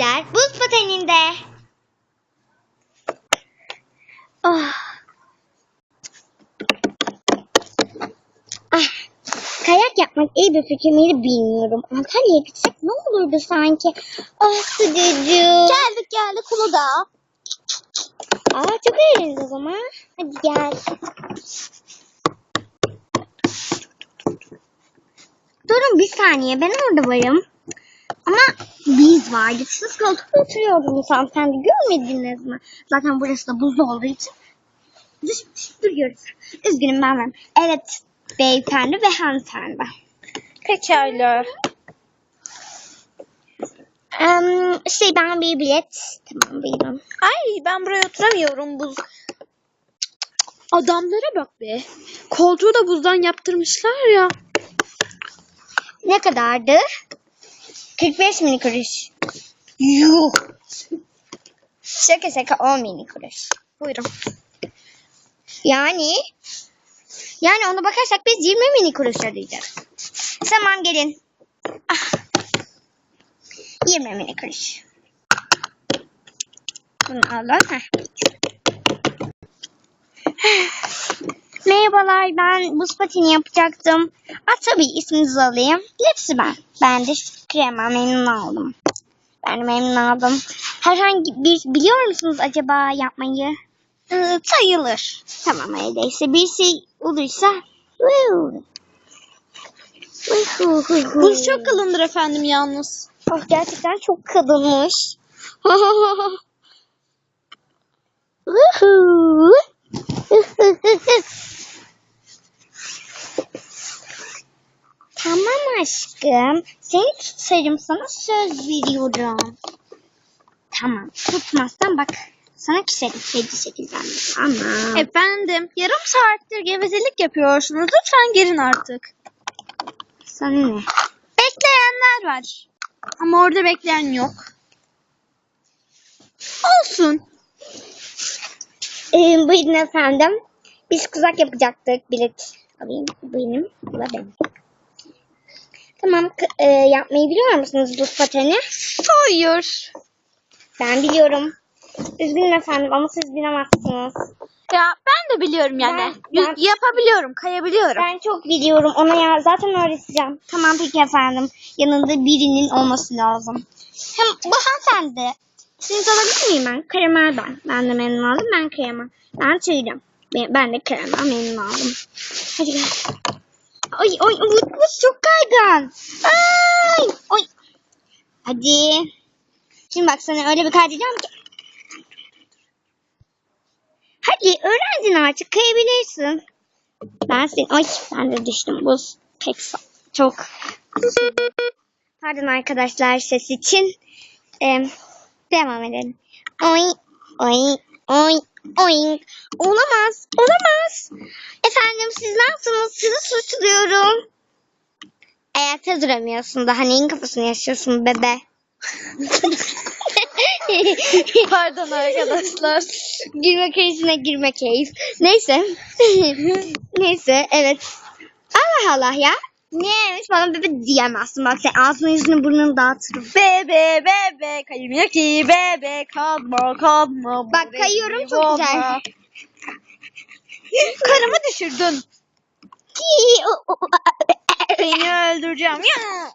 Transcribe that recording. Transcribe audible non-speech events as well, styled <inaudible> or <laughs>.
Gençler buz pateninde. Ah. Ah. Kayak yapmak iyi bir fikir miydi bilmiyorum. Antalya'ya gitsek ne olurdu sanki? Ah sıcacık. Geldik geldik Uludağ. Aa çok eğleniriz o zaman. Hadi gel. Durun bir saniye ben orada varım. Ama biz vardık. Siz koltukta oturuyordunuz hanımefendi. Görmediniz mi? Zaten burası da buz olduğu için dış dış duruyoruz. Üzgünüm ben varım. Evet beyefendi ve hanımefendi. Pekala. Em, şey ben bir bilet. Tamam buyurun. Ay ben buraya oturamıyorum buz. Adamlara bak be. Koltuğu da buzdan yaptırmışlar ya. Ne kadardı? 45 mini kuruş. Yuh. Şaka şaka 10 mini kuruş. Buyurun. Yani yani ona bakarsak biz 20 mini kuruş ödeyeceğiz. Tamam gelin. Ah. 20 mini kuruş. Bunu alın. Heh. Merhabalar ben buz patini yapacaktım. Ah tabii isminizi alayım. Hepsi ben. Ben de krema memnun oldum. Ben de memnun oldum. Herhangi bir biliyor musunuz acaba yapmayı? Ee, sayılır. Tamam öyleyse bir şey olursa. Woohoo. Buz çok kalındır efendim yalnız. Oh, gerçekten çok kalınmış. <laughs> <laughs> Woohoo. tamam aşkım. Seni tutarım sana söz veriyorum. Tamam tutmazsan bak sana küserim 7-8'den Tamam. Efendim yarım saattir gevezelik yapıyorsunuz. Lütfen gelin artık. Sana ne? Bekleyenler var. Ama orada bekleyen yok. Olsun. Ee, buyurun efendim. Biz kızak yapacaktık. Bilet alayım. Benim. Bu da benim. Tamam. e, yapmayı biliyor musunuz buz pateni? Hayır. Ben biliyorum. Üzgünüm efendim ama siz bilemezsiniz. Ya ben de biliyorum yani. Ben- Y- ben- Yapabiliyorum, kayabiliyorum. Ben çok biliyorum. Ona ya zaten öğreteceğim. Tamam peki efendim. Yanında birinin olması lazım. Hem bu hanımefendi. Siz alabilir miyim ben? Karamel ben. Ben de memnun oldum. Ben karamel. Ben tüydüm. Ben, ben de karamel memnun oldum. Hadi gel. Ay ay bu çok kaygan. Ay ay. Hadi. Şimdi bak sana öyle bir kaydedeceğim ki. Hadi öğrendin artık kayabilirsin. Ben sen ay ben de düştüm buz pek çok. Pardon arkadaşlar ses için. Ee, devam edelim. Oy oy oy oy. Olamaz olamaz. Efendim siz nasılsınız? Sizi suçluyorum. Ayakta duramıyorsun daha neyin kafasını yaşıyorsun bebe? <laughs> Pardon arkadaşlar. girme keyfine girme keyif. Neyse. <laughs> Neyse evet. Allah Allah ya. Neymiş bana bebe diyemezsin. Bak sen ağzını yüzünü burnunu dağıtırım. Bebe bebe kayım ki bebe kalma kalma. Bak, kayıyorum, çok güzel. Karımı düşürdün. Seni öldüreceğim. Ya.